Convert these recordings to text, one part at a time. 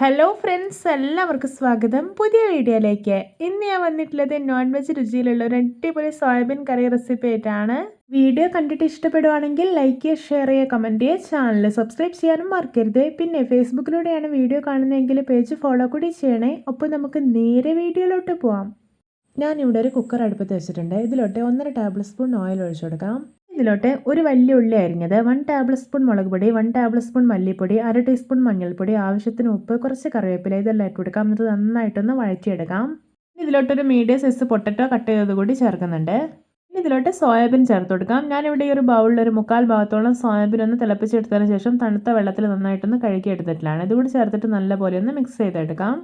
Hello friends എല്ലാവർക്കും സ്വാഗതം. പുതിയ വീഡിയോയിലേക്ക്. ഇന്ന് ഞാൻ വന്നിട്ടുള്ളത് നോൺ വെജ് രുചിയിലുള്ള ഒരു അടിപൊളി സോയാബീൻ കറി റെസിപ്പി ആയിട്ടാണ്. വീഡിയോ കണ്ടിട്ട് ഇഷ്ടപ്പെടുവാണെങ്കിൽ ലൈക്ക് ചെയ്യുക ഷെയർ ചെയ്യുക കമന്റ് ചെയ്യുക. ചാനൽ സബ്സ്ക്രൈബ് ചെയ്യാനും മറക്കരുത്. പിന്നെ ഫേസ്ബുക്കിലൂടെയാണ് വീഡിയോ കാണുന്നതെങ്കിൽ പേജ് ഫോളോ കൂടി ചെയ്യണേ. ഒപ്പം നമുക്ക് നേരെ വീഡിയോയിലോട്ട് പോവാം. ഞാനിവിടെ ഒരു കുക്കർ അടുപ്പത്ത് വെച്ചിട്ടുണ്ട്. ഇതിലോട്ട് ഒന്നര ടേബിൾ സ്പൂൺ ഓയിൽ ഒഴിച്ചു കൊടുക്കാം. ഇതിലോട്ട് ഒരു വലിയ ഉള്ളി അരിഞ്ഞത് വൺ ടേബിൾ സ്പൂൺ മുളക് പൊടി വൺ ടേബിൾ സ്പൂൺ മല്ലിപ്പൊടി അര ടീസ്പൂൺ മഞ്ഞൾപ്പൊടി ആവശ്യത്തിന് ഉപ്പ് കുറച്ച് കറിവേപ്പില ഇതെല്ലാം ഇട്ട് കൊടുക്കാം. എന്നിട്ട് നന്നായിട്ടൊന്ന് വഴറ്റിയെടുക്കാം. ഇതിലോട്ടൊരു മീഡിയം സൈസ് പൊട്ടറ്റോ കട്ട് ചെയ്തത് കൂടി ചേർക്കുന്നുണ്ട്. ഇതിലോട്ട് സോയാബീൻ ചേർത്ത് കൊടുക്കാം. ഞാനിവിടെ ഈ ഒരു ബൗളിൽ ഒരു മുക്കാൽ ഭാഗത്തോളം സോയാബീൻ ഒന്ന് തിളപ്പിച്ചെടുത്തതിന് ശേഷം തണുത്ത വെള്ളത്തിൽ നന്നായിട്ടൊന്ന് കഴുകി എടുത്തിട്ടില്ലാണ് ഇതുകൂടി ചേർത്തിട്ട് നല്ലപോലെ ഒന്ന് മിക്സ് ചെയ്തെടുക്കാം.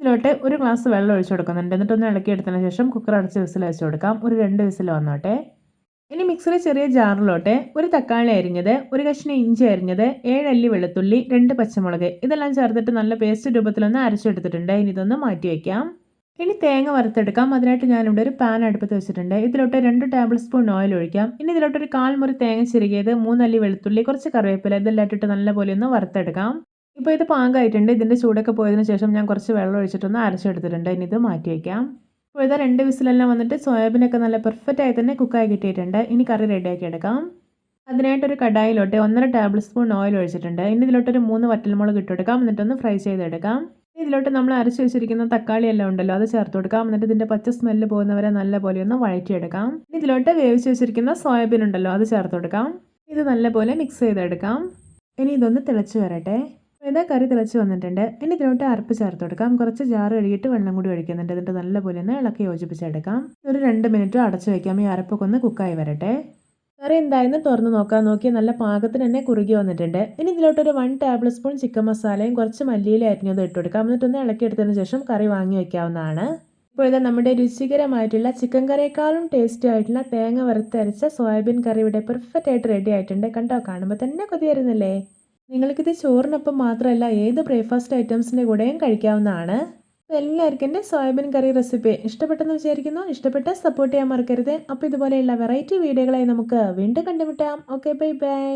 ഇതിലോട്ട് ഒരു ഗ്ലാസ് വെള്ളം ഒഴിച്ചു കൊടുക്കുന്നുണ്ട്. എന്നിട്ടൊന്ന് ഇളക്കി എടുത്തതിന് ശേഷം കുക്കർ അടച്ച് വിസിൽ വെച്ച് കൊടുക്കാം. ഒരു രണ്ട് വിസിൽ വന്നോട്ടെ. ഇനി മിക്സിൽ ചെറിയ ജാറിലോട്ട് ഒരു തക്കാളി അരിഞ്ഞത് ഒരു കഷ്ണം ഇഞ്ചി അരിഞ്ഞത് ഏഴല്ലി വെളുത്തുള്ളി രണ്ട് പച്ചമുളക് ഇതെല്ലാം ചേർത്തിട്ട് നല്ല പേസ്റ്റ് രൂപത്തിലൊന്ന് അരച്ചെടുത്തിട്ടുണ്ട്. ഇനി ഇതൊന്ന് മാറ്റി വയ്ക്കാം ഇനി തേങ്ങ വറുത്തെടുക്കാം. അതിനായിട്ട് ഞാനിവിടെ ഒരു പാൻ അടുപ്പത്ത് വെച്ചിട്ടുണ്ട്. ഇതിലോട്ട് രണ്ട് ടേബിൾ സ്പൂൺ ഓയിൽ ഒഴിക്കാം. ഇനി ഇതിലോട്ട് ഒരു കാൽ മുറി തേങ്ങ ചിരുകിയത് മൂന്നല്ലി വെളുത്തുള്ളി കുറച്ച് കറിവേപ്പില ഇതെല്ലാം ഇട്ടിട്ട് നല്ലപോലെ ഒന്ന് വറുത്തെടുക്കാം. ഇപ്പോൾ ഇത് പാകമായിട്ടുണ്ട് ഇതിന്റെ ചൂടൊക്കെ പോയതിന് ശേഷം ഞാൻ കുറച്ച് വെള്ളം ഒഴിച്ചിട്ടൊന്ന് അരച്ചെടുത്തിട്ടുണ്ട്. ഇനി ഇത് മാറ്റി വയ്ക്കാം അപ്പോൾ ഇതാ രണ്ട് വിസിലെല്ലാം വന്നിട്ട് സോയാബീനൊക്കെ നല്ല പെർഫെക്റ്റ് ആയി തന്നെ കുക്കായി കിട്ടിയിട്ടുണ്ട്. ഇനി കറി റെഡിയാക്കി എടുക്കാം. അതിനായിട്ടൊരു കടായിലോട്ട് ഒന്നര ടേബിൾ സ്പൂൺ ഓയിൽ ഒഴിച്ചിട്ടുണ്ട്. ഇനി ഇതിലോട്ടൊരു മൂന്ന് വറ്റൽമുളക് ഇട്ടെടുക്കാം എന്നിട്ടൊന്ന് ഫ്രൈ ചെയ്തെടുക്കാം. ഇതിലോട്ട് നമ്മൾ അരച്ച് വെച്ചിരിക്കുന്ന തക്കാളി എല്ലാം ഉണ്ടല്ലോ അത് ചേർത്ത് കൊടുക്കാം. എന്നിട്ട് ഇതിന്റെ പച്ച സ്മെല്ല് പോകുന്നവരെ നല്ലപോലെ ഒന്ന് വഴറ്റിയെടുക്കാം. ഇതിലോട്ട് വേവിച്ച് വെച്ചിരിക്കുന്ന സോയാബീൻ ഉണ്ടല്ലോ അത് ചേർത്ത് കൊടുക്കാം. ഇത് നല്ലപോലെ മിക്സ് ചെയ്തെടുക്കാം. ഇനി ഇതൊന്ന് തിളച്ച് വരട്ടെ. ഇതാ കറി തിളച്ച് വന്നിട്ടുണ്ട്? ഇനി ഇതിലോട്ട് അരപ്പ് ചേർത്ത് കൊടുക്കാം. കുറച്ച് ജാറ് കഴുകിയിട്ട് വെള്ളം കൂടി ഒഴിക്കുന്നുണ്ട്. എന്നിട്ട് നല്ലപോലെ ഒന്ന് ഇളക്കി യോജിപ്പിച്ചെടുക്കാം ഒരു രണ്ട് മിനിറ്റ് അടച്ചു വയ്ക്കാം. ഈ അരപ്പൊക്കെ ഒന്ന് കുക്കായി വരട്ടെ. കറി എന്തായിരുന്നു? തുറന്ന് നോക്കാൻ നോക്കി നല്ല പാകത്തിന് തന്നെ കുറുകി വന്നിട്ടുണ്ട്. ഇനി ഇതിലോട്ടൊരു വൺ ടേബിൾ സ്പൂൺ ചിക്കൻ മസാലയും കുറച്ച് മല്ലിയില അരിഞ്ഞത് ഇട്ട് കൊടുക്കാം. എന്നിട്ടൊന്ന് ഇളക്കിയെടുത്തതിന് ശേഷം കറി വാങ്ങി വയ്ക്കാവുന്നതാണ്. ഇപ്പോൾ ഇത് നമ്മുടെ രുചികരമായിട്ടുള്ള ചിക്കൻ കറിയേക്കാളും ടേസ്റ്റി ആയിട്ടുള്ള തേങ്ങ വറുത്തരച്ച സോയാബീൻ കറി ഇവിടെ പെർഫെക്റ്റ് ആയിട്ട് റെഡി ആയിട്ടുണ്ട്. കണ്ടോ? കാണുമ്പോൾ തന്നെ കൊതിയായിരുന്നല്ലേ നിങ്ങൾക്കിത് ചോറിനൊപ്പം മാത്രമല്ല ഏത് ബ്രേക്ക്ഫാസ്റ്റ് ഐറ്റംസിന്റെ കൂടെയും കഴിക്കാവുന്നതാണ്. എല്ലാവർക്കും എന്റെ സോയാബീൻ കറി റെസിപ്പി ഇഷ്ടപ്പെട്ടെന്ന് വിചാരിക്കുന്നു. ഇഷ്ടപ്പെട്ട സപ്പോർട്ട് ചെയ്യാൻ മറക്കരുത്. അപ്പോൾ ഇതുപോലെയുള്ള വെറൈറ്റി വീഡിയോകളായി നമുക്ക് വീണ്ടും കണ്ടുമുട്ടാം. Okay bye bye